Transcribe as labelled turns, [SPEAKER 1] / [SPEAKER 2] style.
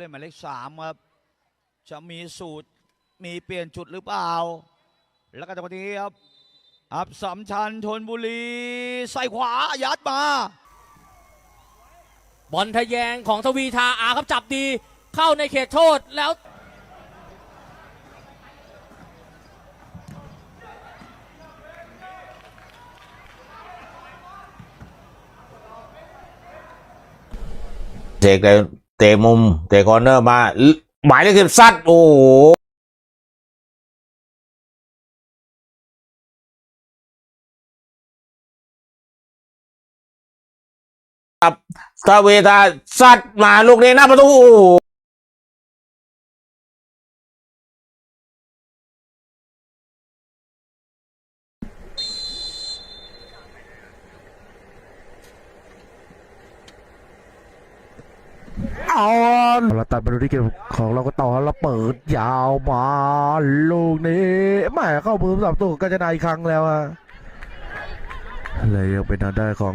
[SPEAKER 1] ด้วยหมายเลขสามครับ จะมีสูตรมีเปลี่ยนจุดหรือเปล่า แล้วก็จังหวะนี้ครับอับสามชันธนบุรี ใส่ขวายัดมา
[SPEAKER 2] บอลทะแยงของทวีทาอาครับจับดีเข้าในเขตโทษแล้ว
[SPEAKER 3] เตะไกล เตะมุม เตะคอร์เนอร์มา หมายเลขสิบซัดโอ้โหครับทาเวตาซัดมาลูกนี้หน้าประตู อ้โหเอา
[SPEAKER 4] เราตัดมาดูที่เกมของเราก็ต่อเราเปิดยาวมาลูกนี้แหม่เข้ามือสามตัวก็จนาอีกครั้งแล้วอะเลยยังเป็นทางด้านของ